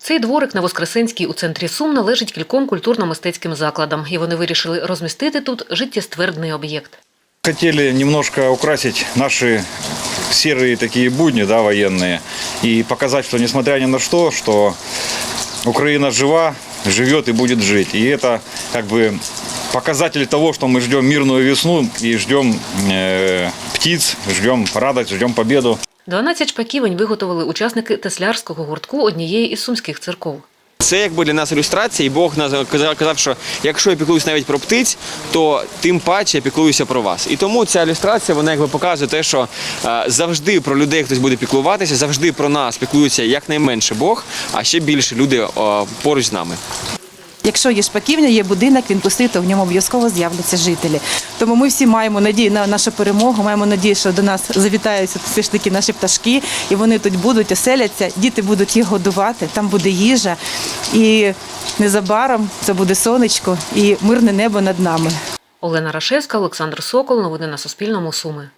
Цей дворик на Воскресенській у центрі Сум належить кільком культурно-мистецьким закладам, і вони вирішили розмістити тут життєствердний об'єкт. Хотели немножко украсить наши серые такие будни, да, военные, и показать, что несмотря ни на что, что Украина жива, живет и будет жить. И это как бы показатель того, что мы ждем мирную весну и ждем э, птиц, ждем радость, ждем победу. 12 шпаківень виготовили учасники теслярського гуртку однієї із сумських церков. Це якби для нас ілюстрація, і Бог казав, що якщо я піклуюсь навіть про птиць, то тим паче я піклуюся про вас. І тому ця ілюстрація вона якби показує те, що е, завжди про людей хтось буде піклуватися, завжди про нас піклується якнайменше Бог, а ще більше люди поруч з нами. Якщо є шпаківня, є будинок, він пустий, то в ньому обов'язково з'являться жителі. Тому ми всі маємо надію на нашу перемогу, маємо надію, що до нас завітаються все ж таки наші пташки, і вони тут будуть, оселяться, діти будуть їх годувати, там буде їжа. І незабаром це буде сонечко і мирне небо над нами. Олена Рашевська, Олександр Сокол. Новини на Суспільному. Суми.